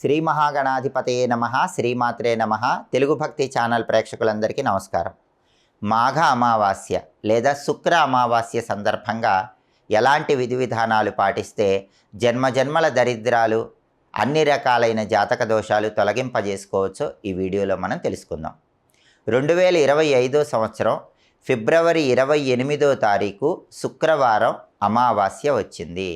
శ్రీ మహాగణాధిపతయే నమ శ్రీమాత్రే నమ. తెలుగు భక్తి ఛానల్ ప్రేక్షకులందరికీ నమస్కారం. మాఘ అమావాస్య లేదా శుక్ర అమావాస్య సందర్భంగా ఎలాంటి విధి విధానాలు పాటిస్తే జన్మజన్మల దరిద్రాలు అన్ని రకాలైన జాతక దోషాలు తొలగింపజేసుకోవచ్చో ఈ వీడియోలో మనం తెలుసుకుందాం. రెండు వేల ఇరవై ఐదో సంవత్సరం ఫిబ్రవరి ఇరవై ఎనిమిదో తారీఖు శుక్రవారం అమావాస్య వచ్చింది.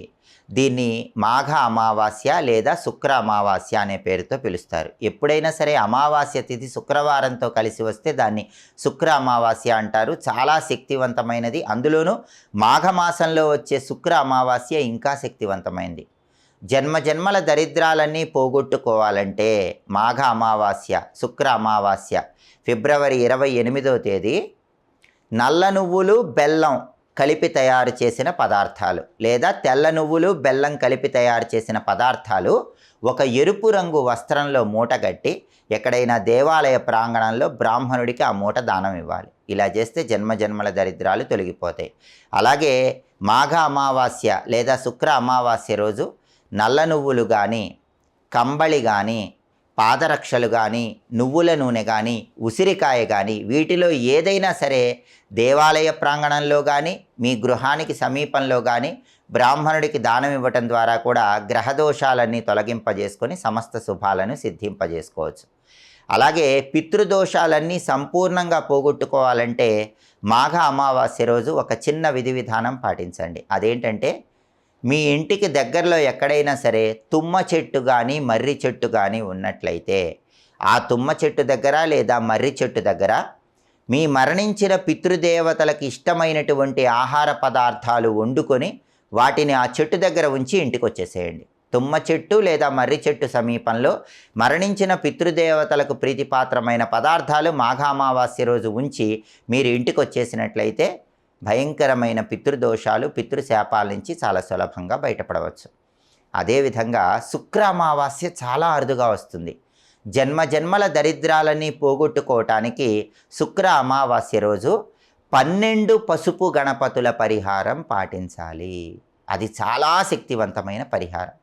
దీన్ని మాఘ అమావాస్య లేదా శుక్ర అమావాస్య అనే పేరుతో పిలుస్తారు. ఎప్పుడైనా సరే అమావాస్య తిథి శుక్రవారంతో కలిసి వస్తే దాన్ని శుక్ర అమావాస్య అంటారు. చాలా శక్తివంతమైనది. అందులోనూ మాఘమాసంలో వచ్చే శుక్ర అమావాస్య ఇంకా శక్తివంతమైనది జన్మ జన్మల దరిద్రాలన్నీ పోగొట్టుకోవాలంటే మాఘ అమావాస్య శుక్ర అమావాస్య ఫిబ్రవరి ఇరవై ఎనిమిదో తేదీ నల్ల నువ్వులు బెల్లం కలిపి తయారు చేసిన పదార్థాలు లేదా తెల్ల నువ్వులు బెల్లం కలిపి తయారు చేసిన పదార్థాలు ఒక ఎరుపు రంగు వస్త్రంలో మూటగట్టి ఎక్కడైనా దేవాలయ ప్రాంగణంలో బ్రాహ్మణుడికి ఆ మూట దానం ఇవ్వాలి. ఇలా చేస్తే జన్మ జన్మల దరిద్రాలు తొలగిపోతాయి. అలాగే మాఘ అమావాస్య లేదా శుక్ర అమావాస్య రోజు నల్ల నువ్వులు కానీ కంబళి కానీ పాదరక్షలు కానీ నువ్వుల నూనె కానీ ఉసిరికాయ కానీ వీటిలో ఏదైనా సరే దేవాలయ ప్రాంగణంలో కానీ మీ గృహానికి సమీపంలో కానీ బ్రాహ్మణుడికి దానం ఇవ్వటం ద్వారా కూడా గ్రహదోషాలన్నీ తొలగింపజేసుకొని సమస్త శుభాలను సిద్ధింపజేసుకోవచ్చు. అలాగే పితృదోషాలన్నీ సంపూర్ణంగా పోగొట్టుకోవాలంటే మాఘ అమావాస్య రోజు ఒక చిన్న విధి విధానం పాటించండి. అదేంటంటే మీ ఇంటికి దగ్గరలో ఎక్కడైనా సరే తుమ్మ చెట్టు కానీ మర్రి చెట్టు కానీ ఉన్నట్లయితే ఆ తుమ్మ చెట్టు దగ్గర లేదా మర్రి చెట్టు దగ్గర మీ మరణించిన పితృదేవతలకు ఇష్టమైనటువంటి ఆహార పదార్థాలు వండుకొని వాటిని ఆ చెట్టు దగ్గర ఉంచి ఇంటికి వచ్చేసేయండి తుమ్మ చెట్టు లేదా మర్రి చెట్టు సమీపంలో మరణించిన పితృదేవతలకు ప్రీతిపాత్రమైన పదార్థాలు మాఘామావాస్య రోజు ఉంచి మీరు ఇంటికి వచ్చేసినట్లయితే భయంకరమైన పితృదోషాలు పితృశాపాల నుంచి చాలా సులభంగా బయటపడవచ్చు. అదేవిధంగా శుక్రామావాస్య చాలా అరుదుగా వస్తుంది. జన్మ జన్మల దరిద్రాలన్నీ పోగొట్టుకోవటానికి శుక్ర అమావాస్య రోజు పన్నెండు పసుపు గణపతుల పరిహారం పాటించాలి. అది చాలా శక్తివంతమైన పరిహారం.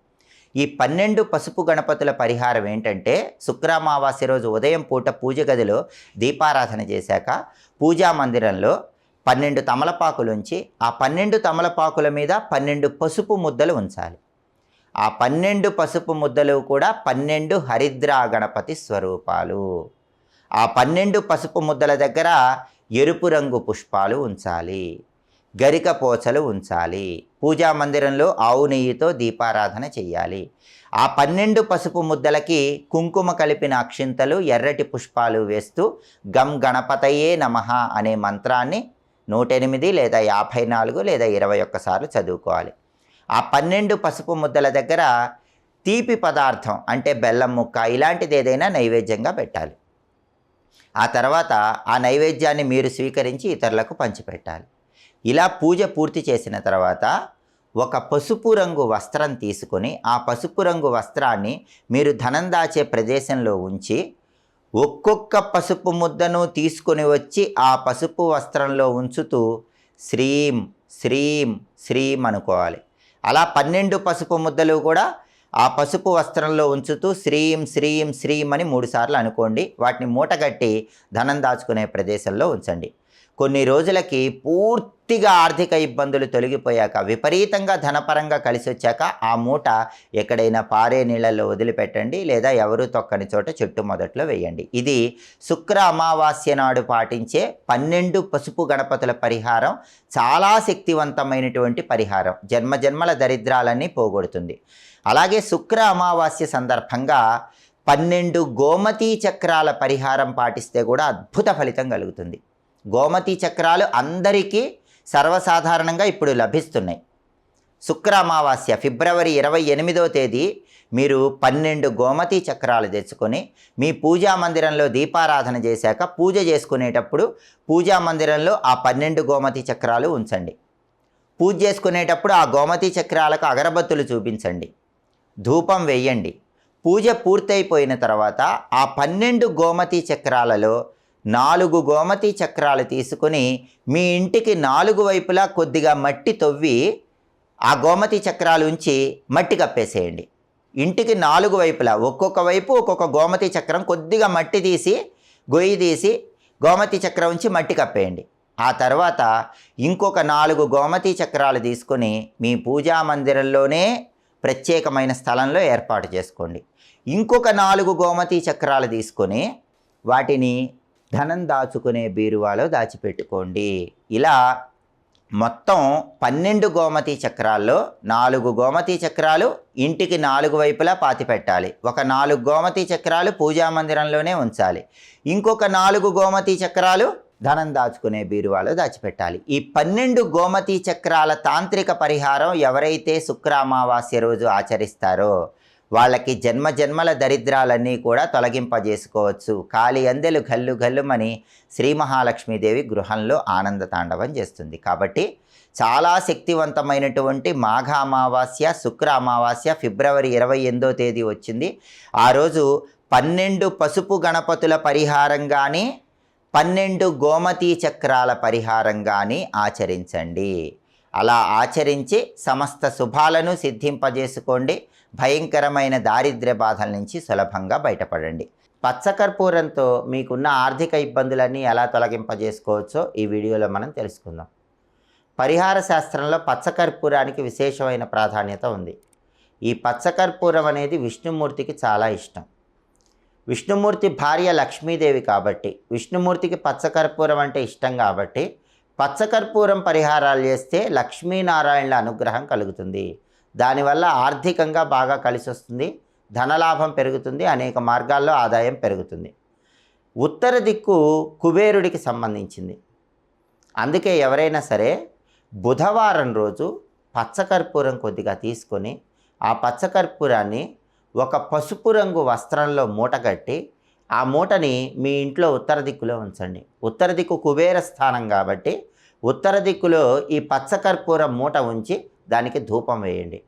ఈ పన్నెండు పసుపు గణపతుల పరిహారం ఏంటంటే శుక్రామావాస్య రోజు ఉదయం పూట పూజ గదిలో దీపారాధన చేశాక పూజా మందిరంలో పన్నెండు తమలపాకులుంచి ఆ పన్నెండు తమలపాకుల మీద పన్నెండు పసుపు ముద్దలు ఉంచాలి. ఆ పన్నెండు పసుపు ముద్దలు కూడా పన్నెండు హరిద్రా గణపతి స్వరూపాలు. ఆ పన్నెండు పసుపు ముద్దల దగ్గర ఎరుపు రంగు పుష్పాలు ఉంచాలి. గరిక పోచలు ఉంచాలి. పూజా మందిరంలో ఆవు నెయ్యితో దీపారాధన చేయాలి ఆ పన్నెండు పసుపు ముద్దలకి కుంకుమ కలిపిన అక్షింతలు ఎర్రటి పుష్పాలు వేస్తూ గం గణపతయే నమః అనే మంత్రాన్ని నూట ఎనిమిది లేదా యాభై నాలుగు లేదా ఇరవై ఒక్కసార్లు చదువుకోవాలి. ఆ పన్నెండు పసుపు ముద్దల దగ్గర తీపి పదార్థం అంటే బెల్లం ముక్క ఇలాంటిది ఏదైనా నైవేద్యంగా పెట్టాలి. ఆ తర్వాత ఆ నైవేద్యాన్ని మీరు స్వీకరించి ఇతరులకు పంచిపెట్టాలి. ఇలా పూజ పూర్తి చేసిన తర్వాత ఒక పసుపు రంగు వస్త్రం తీసుకొని ఆ పసుపు రంగు వస్త్రాన్ని మీరు ధనం దాచే ప్రదేశంలో ఉంచి ఒక్కొక్క పసుపు ముద్దను తీసుకొని వచ్చి ఆ పసుపు వస్త్రంలో ఉంచుతూ శ్రీం శ్రీం శ్రీం అనుకోవాలి. అలా పన్నెండు పసుపు ముద్దలు కూడా ఆ పసుపు వస్త్రంలో ఉంచుతూ శ్రీం శ్రీం శ్రీం అని మూడుసార్లు అనుకోండి. వాటిని మూటగట్టి ధనం దాచుకునే ప్రదేశంలో ఉంచండి. కొన్ని రోజులకి పూర్తిగా ఆర్థిక ఇబ్బందులు తొలగిపోయాక విపరీతంగా ధనపరంగా కలిసి వచ్చాక ఆ మూట ఎక్కడైనా పారే నీళ్ళల్లో వదిలిపెట్టండి లేదా ఎవరు తొక్కని చోట చెట్టు మొదట్లో వేయండి. ఇది శుక్ర అమావాస్య నాడు పాటించే పన్నెండు పసుపు గణపతుల పరిహారం చాలా శక్తివంతమైనటువంటి పరిహారం. జన్మ జన్మల దరిద్రాలన్నీ పోగొడుతుంది. అలాగే శుక్ర అమావాస్య సందర్భంగా పన్నెండు గోమతీ చక్రాల పరిహారం పాటిస్తే కూడా అద్భుత ఫలితం కలుగుతుంది. గోమతి చక్రాలు అందరికీ సర్వసాధారణంగా ఇప్పుడు లభిస్తున్నాయి. శుక్ర అమావాస్య ఫిబ్రవరి ఇరవై ఎనిమిదో తేదీ మీరు పన్నెండు గోమతి చక్రాలు తెచ్చుకొని మీ పూజా మందిరంలో దీపారాధన చేశాక పూజ చేసుకునేటప్పుడు పూజా మందిరంలో ఆ పన్నెండు గోమతి చక్రాలు ఉంచండి. పూజ చేసుకునేటప్పుడు ఆ గోమతి చక్రాలకు అగరబత్తులు చూపించండి. ధూపం వేయండి. పూజ పూర్తయిపోయిన తర్వాత ఆ పన్నెండు గోమతి చక్రాలలో నాలుగు గోమతి చక్రాలు తీసుకుని మీ ఇంటికి నాలుగు వైపులా కొద్దిగా మట్టి తవ్వి ఆ గోమతి చక్రాలు ఉంచి మట్టి కప్పేసేయండి. ఇంటికి నాలుగు వైపులా ఒక్కొక్క వైపు ఒక్కొక్క గోమతి చక్రం కొద్దిగా మట్టి తీసి గొయ్యి తీసి గోమతి చక్రం ఉంచి మట్టి కప్పేయండి. ఆ తర్వాత ఇంకొక నాలుగు గోమతి చక్రాలు తీసుకొని మీ పూజా మందిరంలోనే ప్రత్యేకమైన స్థలంలో ఏర్పాటు చేసుకోండి. ఇంకొక నాలుగు గోమతి చక్రాలు తీసుకొని వాటిని ధనం దాచుకునే బీరువాలో దాచిపెట్టుకోండి. ఇలా మొత్తం పన్నెండు గోమతి చక్రాల్లో నాలుగు గోమతి చక్రాలు ఇంటికి నాలుగు వైపులా పాతి పెట్టాలి. ఒక నాలుగు గోమతి చక్రాలు పూజా మందిరంలోనే ఉంచాలి. ఇంకొక నాలుగు గోమతి చక్రాలు ధనం దాచుకునే బీరువాలో దాచిపెట్టాలి. ఈ పన్నెండు గోమతి చక్రాల తాంత్రిక పరిహారం ఎవరైతే శుక్ర అమావాస్య రోజు ఆచరిస్తారో వాళ్ళకి జన్మ జన్మల దరిద్రాలన్నీ కూడా తొలగింపజేసుకోవచ్చు. కాలి అందెలు గల్లు గల్లుమని శ్రీ మహాలక్ష్మీదేవి గృహంలో ఆనంద తాండవం చేస్తుంది. కాబట్టి చాలా శక్తివంతమైనటువంటి మాఘ అమావాస్య శుక్ర అమావాస్య ఫిబ్రవరి ఇరవై ఎనిమిదో తేదీ వచ్చింది. ఆ రోజు పన్నెండు పసుపు గణపతుల పరిహారం కానీ పన్నెండు గోమతీ చక్రాల పరిహారం కానీ ఆచరించండి. అలా ఆచరించి సమస్త శుభాలను సిద్ధింపజేసుకోండి. భయంకరమైన దారిద్ర్య బాధల నుంచి సులభంగా బయటపడండి. పచ్చకర్పూరంతో మీకున్న ఆర్థిక ఇబ్బందులన్నీ ఎలా తొలగింపజేసుకోవచ్చో ఈ వీడియోలో మనం తెలుసుకుందాం. పరిహార శాస్త్రంలో పచ్చకర్పూరానికి విశేషమైన ప్రాధాన్యత ఉంది. ఈ పచ్చకర్పూరం అనేది విష్ణుమూర్తికి చాలా ఇష్టం. విష్ణుమూర్తి భార్య లక్ష్మీదేవి కాబట్టి విష్ణుమూర్తికి పచ్చకర్పూరం అంటే ఇష్టం కాబట్టి పచ్చకర్పూరం పరిహారాలు చేస్తే లక్ష్మీనారాయణల అనుగ్రహం కలుగుతుంది. దానివల్ల ఆర్థికంగా బాగా కలిసి వస్తుంది ధనలాభం పెరుగుతుంది అనేక మార్గాల్లో ఆదాయం పెరుగుతుంది. ఉత్తర దిక్కు కుబేరుడికి సంబంధించింది. అందుకే ఎవరైనా సరే బుధవారం రోజు పచ్చకర్పూరం కొద్దిగా తీసుకొని ఆ పచ్చకర్పూరాన్ని ఒక పసుపు రంగు వస్త్రంలో మూటగట్టి ఆ మూటని మీ ఇంట్లో ఉత్తర దిక్కులో ఉంచండి. ఉత్తర దిక్కు కుబేర స్థానం కాబట్టి ఉత్తర దిక్కులో ఈ పచ్చకర్పూరం మూట ఉంచి దానికి ధూపం వేయండి.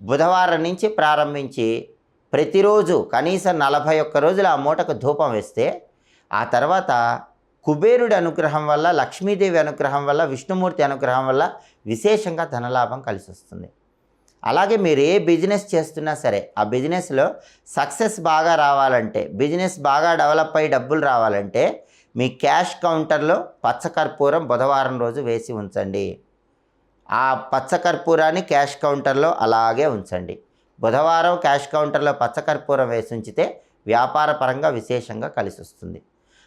బుధవారం నుంచి ప్రారంభించి ప్రతిరోజు కనీసం నలభై ఒక్క రోజులు ఆ మూటకు ధూపం వేస్తే ఆ తర్వాత కుబేరుడి అనుగ్రహం వల్ల లక్ష్మీదేవి అనుగ్రహం వల్ల విష్ణుమూర్తి అనుగ్రహం వల్ల విశేషంగా ధనలాభం కలిసి వస్తుంది అలాగే మీరు ఏ బిజినెస్ చేస్తున్నా సరే ఆ బిజినెస్లో సక్సెస్ బాగా రావాలంటే బిజినెస్ బాగా డెవలప్ అయ్యి డబ్బులు రావాలంటే మీ క్యాష్ కౌంటర్లో పచ్చకర్పూరం బుధవారం రోజు వేసి ఉంచండి. ఆ పచ్చకర్పూరాన్ని క్యాష్ కౌంటర్లో అలాగే ఉంచండి. బుధవారం క్యాష్ కౌంటర్లో పచ్చకర్పూరం వేసి ఉంచితే వ్యాపార పరంగా విశేషంగా కలిసి వస్తుంది.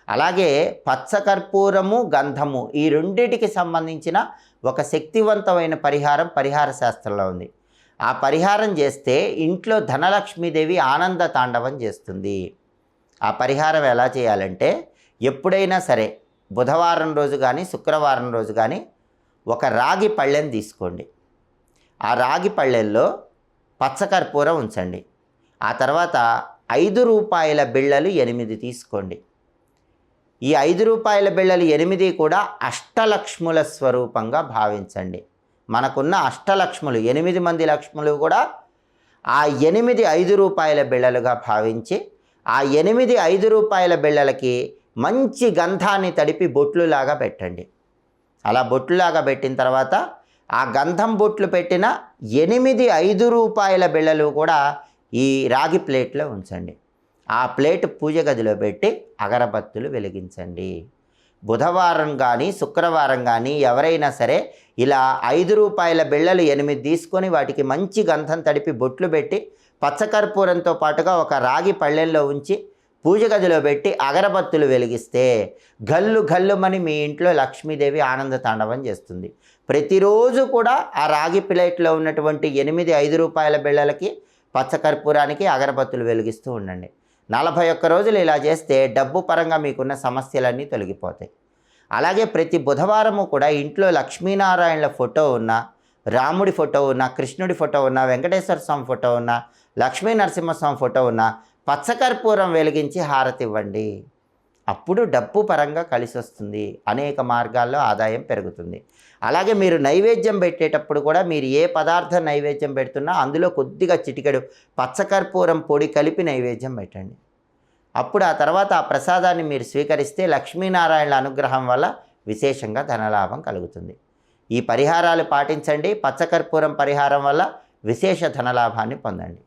అలాగే పచ్చకర్పూరము గంధము ఈ రెండిటికి సంబంధించిన ఒక శక్తివంతమైన పరిహారం పరిహార శాస్త్రంలో ఉంది. ఆ పరిహారం చేస్తే ఇంట్లో ధనలక్ష్మీదేవి ఆనంద తాండవం చేస్తుంది. ఆ పరిహారం ఎలా చేయాలంటే ఎప్పుడైనా సరే బుధవారం రోజు కానీ శుక్రవారం రోజు కానీ ఒక రాగి పళ్ళెం తీసుకోండి. ఆ రాగి పళ్ళెల్లో పచ్చకర్పూరం ఉంచండి. ఆ తర్వాత ఐదు రూపాయల బిళ్ళలు ఎనిమిది తీసుకోండి. ఈ ఐదు రూపాయల బిళ్ళలు ఎనిమిది కూడా అష్టలక్ష్ముల స్వరూపంగా భావించండి. మనకున్న అష్టలక్ష్ములు ఎనిమిది మంది లక్ష్ములు కూడా ఆ ఎనిమిది ఐదు రూపాయల బిళ్ళలుగా భావించి ఆ ఎనిమిది ఐదు రూపాయల బిళ్ళలకి మంచి గంధాన్ని తడిపి బొట్లులాగా పెట్టండి. అలా బొట్లులాగా పెట్టిన తర్వాత ఆ గంధం బొట్లు పెట్టిన ఎనిమిది ఐదు రూపాయల బిళ్ళలు కూడా ఈ రాగి ప్లేట్లో ఉంచండి. ఆ ప్లేట్ పూజ గదిలో పెట్టి అగరబత్తులు వెలిగించండి. బుధవారం కానీ శుక్రవారం కానీ ఎవరైనా సరే ఇలా ఐదు రూపాయల బిళ్ళలు ఎనిమిది తీసుకొని వాటికి మంచి గంధం తడిపి బొట్లు పెట్టి పచ్చకర్పూరంతో పాటుగా ఒక రాగి పళ్ళెల్లో ఉంచి పూజ గదిలో పెట్టి అగరబత్తులు వెలిగిస్తే గల్లు గల్లుమని మీ ఇంట్లో లక్ష్మీదేవి ఆనంద తాండవం చేస్తుంది. ప్రతిరోజు కూడా ఆ రాగి ప్లేట్లో ఉన్నటువంటి ఎనిమిది ఐదు రూపాయల బిళ్ళలకి పచ్చకర్పూరానికి అగరబత్తులు వెలిగిస్తూ ఉండండి. నలభై ఒక్క రోజులు ఇలా చేస్తే డబ్బు పరంగా మీకున్న సమస్యలన్నీ తొలగిపోతాయి. అలాగే ప్రతి బుధవారము కూడా ఇంట్లో లక్ష్మీనారాయణల ఫోటో ఉన్న రాముడి ఫోటో ఉన్న కృష్ణుడి ఫోటో ఉన్న వెంకటేశ్వర స్వామి ఫోటో ఉన్న లక్ష్మీ నరసింహస్వామి ఫోటో ఉన్న పచ్చకర్పూరం వెలిగించి హారతి ఇవ్వండి. అప్పుడు డబ్బు పరంగా కలిసి వస్తుంది అనేక మార్గాల్లో ఆదాయం పెరుగుతుంది. అలాగే మీరు నైవేద్యం పెట్టేటప్పుడు కూడా మీరు ఏ పదార్థం నైవేద్యం పెడుతున్నా అందులో కొద్దిగా చిటికెడు పచ్చకర్పూరం పొడి కలిపి నైవేద్యం పెట్టండి. అప్పుడు ఆ తర్వాత ఆ ప్రసాదాన్ని మీరు స్వీకరిస్తే లక్ష్మీనారాయణల అనుగ్రహం వల్ల విశేషంగా ధనలాభం కలుగుతుంది. ఈ పరిహారాలు పాటించండి. పచ్చకర్పూరం పరిహారం వల్ల విశేష ధనలాభాన్ని పొందండి.